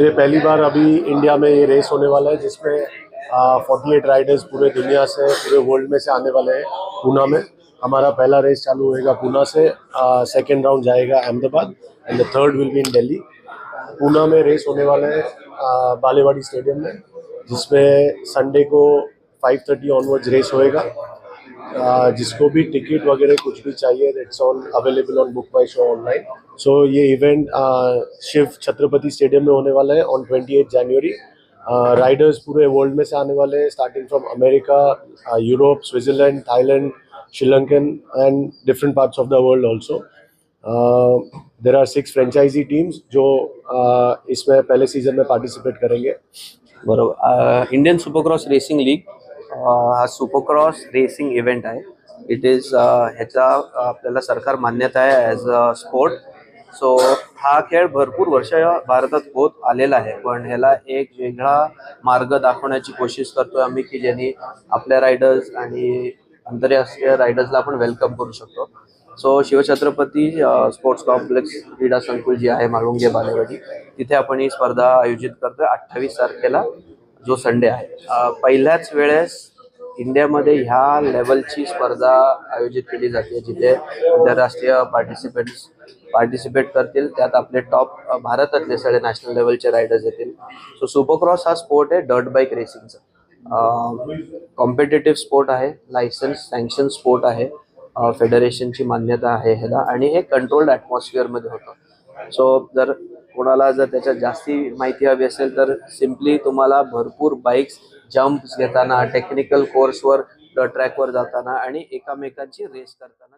ये पहली बार अभी इंडिया में ये रेस होने वाला है, जिसमें फोर्टी एट राइडर्स पूरे दुनिया से, पूरे वर्ल्ड में से आने वाले हैं पूना में। हमारा पहला रेस चालू होएगा पूना से सेकेंड राउंड जाएगा Ahmedabad and the third will be in Delhi Poona में रेस होने वाला है बालेवाड़ी स्टेडियम में, जिसमें संडे को 5:30 ऑनवर्ड्स रेस होएगा। जिसको भी टिकट वगैरह कुछ भी चाहिए it's on available on Book My Show online so ये इवेंट शिव छत्रपति स्टेडियम में होने वाला है ऑन 28 जनवरी राइडर्स पूरे वर्ल्ड में से आने वाले हैं starting from America Europe Switzerland Thailand Sri Lankan and different parts of the world also there are six franchisee teams जो uh, इसमें पहले सीज़न में पार्टिसिपेट करेंगे. बरोबर. इंडियन सुपरक्रॉस रेसिंग लीग हा सुपोक्रॉस रेसिंग इव्हेंट आहे. इट इज ह्याचा आपल्याला सरकार मान्यता आहे ॲज अ स्पोर्ट सो हा खेळ भरपूर वर्ष भारतात होत आलेला आहे. पण ह्याला एक वेगळा मार्ग दाखवण्याची कोशिश करतोय आम्ही की ज्यांनी आपल्या रायडर्स आणि आंतरराष्ट्रीय रायडर्सला आपण वेलकम करू शकतो. सो शिवछत्रपती स्पोर्ट्स कॉम्प्लेक्स क्रीडा संकुल जी आहे माळुंगे बालेवाडी तिथे आपण ही स्पर्धा आयोजित करतोय अठ्ठावीस तारखेला. जो संडे आहे. पहिल्याच वेळेस इंडियामध्ये ह्या लेवलची स्पर्धा आयोजित केली जाते जिथे आंतरराष्ट्रीय पार्टिसिपेंट्स पार्टिसिपेट करतील. त्यात आपले टॉप भारतातले सगळे नॅशनल लेवलचे रायडर्स येतील. सो सुपरक्रॉस हा स्पोर्ट आहे डर्ट बाईक रेसिंगचा कॉम्पिटेटिव्ह स्पोर्ट आहे लायसन्स सँक्शन स्पोर्ट आहे फेडरेशनची मान्यता आहे ह्याला. आणि हे कंट्रोल्ड ॲटमॉस्फिअरमध्ये होतं. सो जर कोणाला जर त्याच्यात जास्ती माहिती हवी असेल तर सिम्पली तुम्हाला भरपूर बाईक्स जम्प्स घेताना टेक्निकल कोर्सवर ट्रॅकवर जाताना आणि एकामेकांची रेस करताना